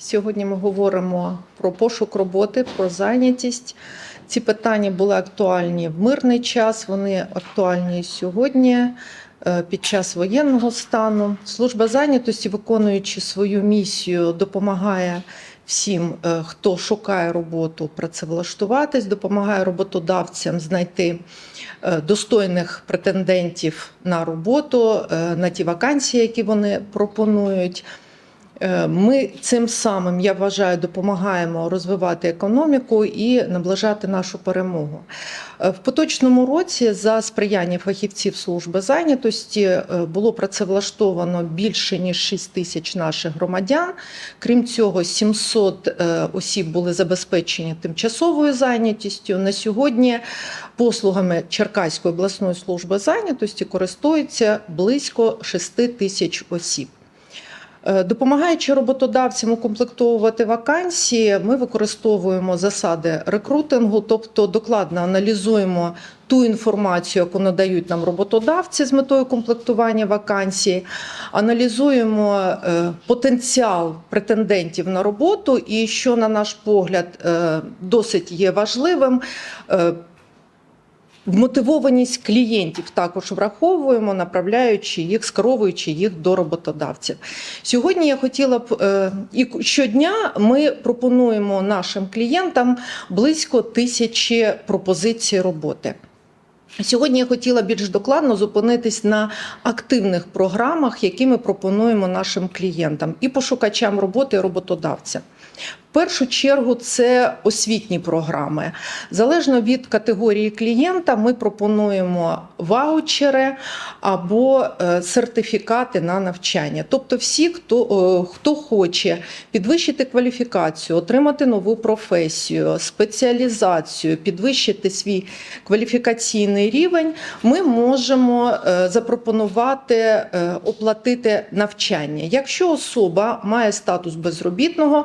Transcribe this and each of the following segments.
Сьогодні ми говоримо про пошук роботи, про зайнятість. Ці питання були актуальні в мирний час, вони актуальні сьогодні. е, Під час воєнного стану служба зайнятості, виконуючи свою місію, допомагає всім, е, хто шукає роботу, працевлаштуватись, допомагає роботодавцям знайти е, достойних претендентів на роботу, на ті вакансії, які вони пропонують. Е, Ми цим самим, я вважаю, допомагаємо розвивати економіку і наближати нашу перемогу. Е, В поточному році за сприяння фахівців служби зайнятості е, було працевлаштовано більше ніж 6 тисяч наших громадян. Крім цього, 700 е, осіб були забезпечені тимчасовою зайнятістю. На сьогодні послугами Черкаської обласної служби зайнятості користуються близько 6 тисяч осіб. Е, Допомагаючи роботодавцям укомплектовувати вакансії, ми використовуємо засади рекрутингу, тобто докладно аналізуємо ту інформацію, яку надають нам роботодавці з метою комплектування вакансій, аналізуємо е, потенціал претендентів на роботу, і що, на наш погляд, е, досить є важливим. Вмотивованість клієнтів також враховуємо, направляючи їх, скеровуючи їх до роботодавців. Сьогодні я хотіла б е, і щодня ми пропонуємо нашим клієнтам близько тисячі пропозицій роботи. Сьогодні я хотіла більш докладно зупинитись на активних програмах, які ми пропонуємо нашим клієнтам і пошукачам роботи, і роботодавцям. В першу чергу це освітні програми. Залежно від категорії клієнта, ми пропонуємо ваучери або е, сертифікати на навчання. Тобто, всі, хто, е, хто хоче підвищити кваліфікацію, отримати нову професію, спеціалізацію, підвищити свій кваліфікаційний рівень, ми можемо е, запропонувати оплатити навчання. Якщо особа має статус безробітного,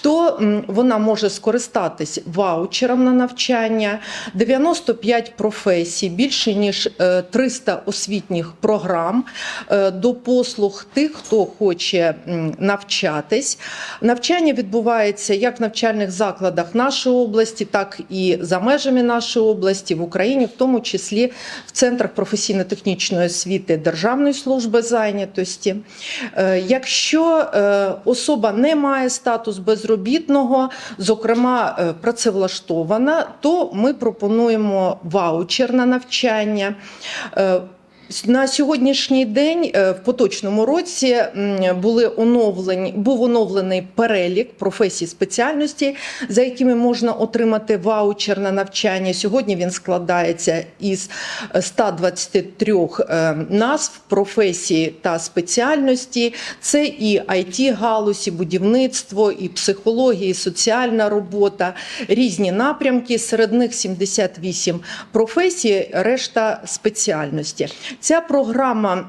то вона може скористатись ваучером на навчання, 95 професій, більше ніж е, 300 освітніх програм е, до послуг тих, хто хоче навчатись. Навчання відбувається як в навчальних закладах нашої області, так і за межами нашої області в Україні, в тому числі в центрах професійно-технічної освіти Державної служби зайнятості. Е, Якщо е, особа не має статус безробітного, зокрема е, працевлаштована, то ми пропонуємо ваучер на навчання. Е, на сьогоднішній день е, в поточному році були оновлені, був оновлений перелік професій спеціальності, за якими можна отримати ваучер на навчання. Сьогодні він складається із 123 е, назв професій та спеціальності. Це і it галузі, будівництво, і психологія, і соціальна робота, різні напрямки. Серед них 78 професій, решта спеціальності. Ця програма.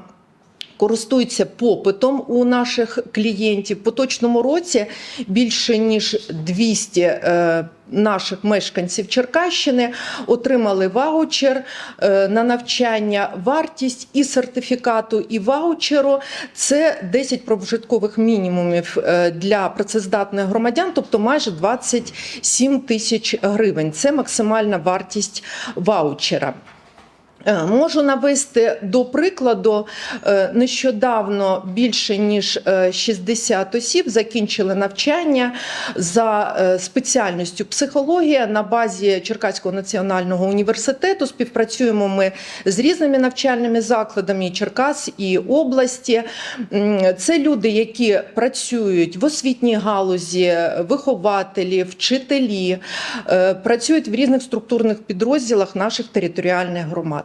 Користується попитом у наших клієнтів. В поточному році більше ніж 200 е, наших мешканців Черкащини отримали ваучер е, на навчання. Вартість і сертифікату, і ваучеру це 10 прожиткових мінімумів е, для працездатних громадян, тобто майже 27 тисяч гривень. Це максимальна вартість ваучера. Е, Можу навести до прикладу, е, нещодавно більше ніж е, 60 осіб закінчили навчання за е, спеціальністю психологія на базі Черкаського національного університету. Співпрацюємо ми з різними навчальними закладами Черкас і області. Це люди, які працюють в освітній галузі, вихователі, вчителі, е, працюють в різних структурних підрозділах наших територіальних громад.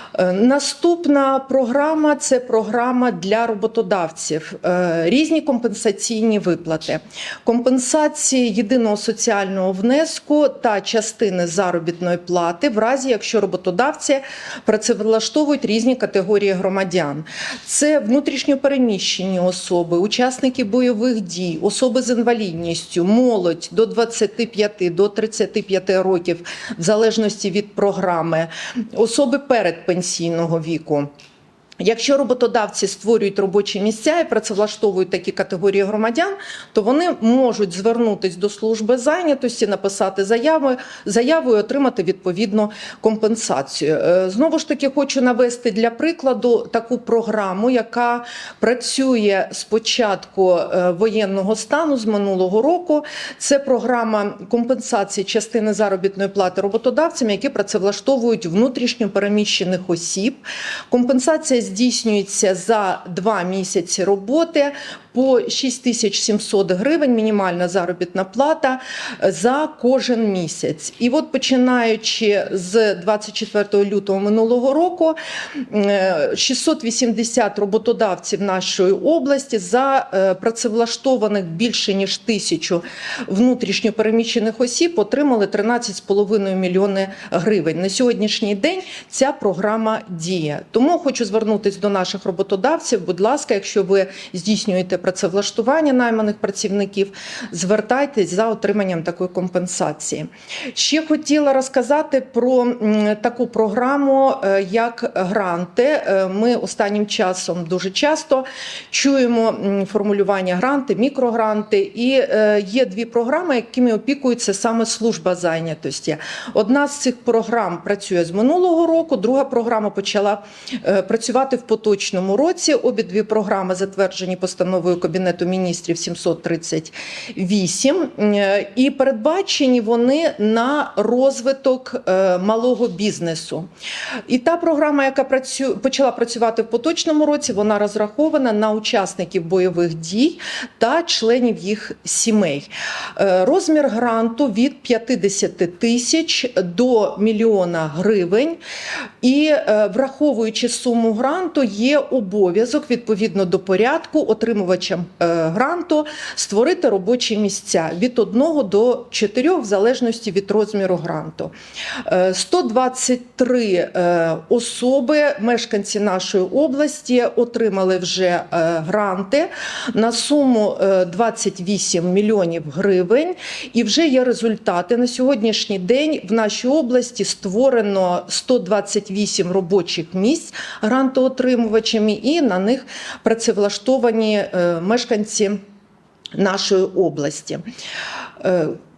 Наступна програма це програма для роботодавців. Е, Різні компенсаційні виплати, компенсації єдиного соціального внеску та частини заробітної плати, в разі якщо роботодавці працевлаштовують різні категорії громадян. Це внутрішньопереміщені особи, учасники бойових дій, особи з інвалідністю, молодь до 25 до 35 років, в залежності від програми, особи передпенсійного віку. Якщо роботодавці створюють робочі місця і працевлаштовують такі категорії громадян, то вони можуть звернутись до служби зайнятості, написати заяви, заяву і отримати відповідну компенсацію. Е, Знову ж таки, хочу навести для прикладу таку програму, яка працює з початку е, воєнного стану з минулого року. Це програма компенсації частини заробітної плати роботодавцям, які працевлаштовують внутрішньо переміщених осіб. Компенсація здійснюється за два місяці роботи по 6700 гривень, мінімальна заробітна плата за кожен місяць. І от починаючи з 24 лютого минулого року, е, 680 роботодавців нашої області за е, працевлаштованих більше ніж тисячу внутрішньо переміщених осіб отримали 13,5 мільйони гривень. На сьогоднішній день ця програма діє. Тому хочу звернутися до наших роботодавців. Будь ласка, якщо ви здійснюєте працевлаштування найманих працівників, звертайтесь за отриманням такої компенсації. Ще хотіла розказати про таку програму, е, як гранти. Е, Ми останнім часом дуже часто чуємо формулювання гранти, мікрогранти, і е, є дві програми, якими опікується саме служба зайнятості. Одна з цих програм працює з минулого року, друга програма почала е, працювати в поточному році. Обидві програми затверджені постановою Кабінету міністрів 738 е, і передбачені вони на розвиток е, малого бізнесу. І та програма, яка працю... почала працювати в поточному році, вона розрахована на учасників бойових дій та членів їх сімей. Е, Розмір гранту від 50 тисяч до мільйона гривень. І враховуючи суму гранту, є обов'язок відповідно до порядку отримувачам е, гранту створити робочі місця від 1 до 4 в залежності від розміру гранту. Е, 123 е, особи, мешканці нашої області, отримали вже е, гранти на суму е, 28 мільйонів гривень. І вже є результати. На сьогоднішній день в нашій області створено 128 робочих місць грантоотримувачами, і на них працевлаштовані е, мешканці нашої області.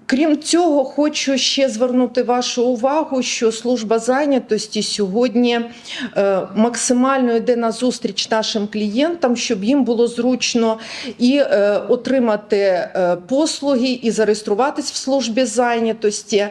Крім цього, хочу ще звернути вашу увагу, що служба зайнятості сьогодні е, максимально йде на зустріч нашим клієнтам, щоб їм було зручно і е, отримати е, послуги, і зареєструватись в службі зайнятості.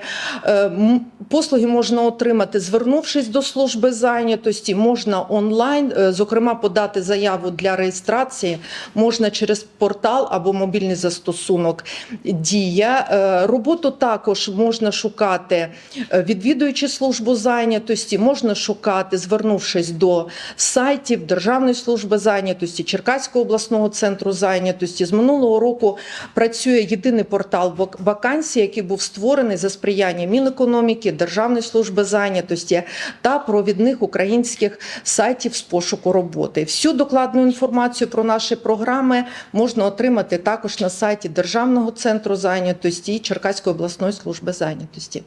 Послуги можна отримати, звернувшись до служби зайнятості, можна онлайн, зокрема, подати заяву для реєстрації, можна через портал або мобільний застосунок Дія. Роботу також можна шукати, е, відвідуючи службу зайнятості, можна шукати, звернувшись до сайтів Державної служби зайнятості, Черкаського обласного центру зайнятості. З минулого року працює єдиний портал вакансій, який був створений за сприяння Мінекономіки, Державної служби зайнятості та провідних українських сайтів з пошуку роботи. Всю докладну інформацію про наші програми можна отримати також на сайті Державного центру зайнятості Черкаської обласної служби зайнятості.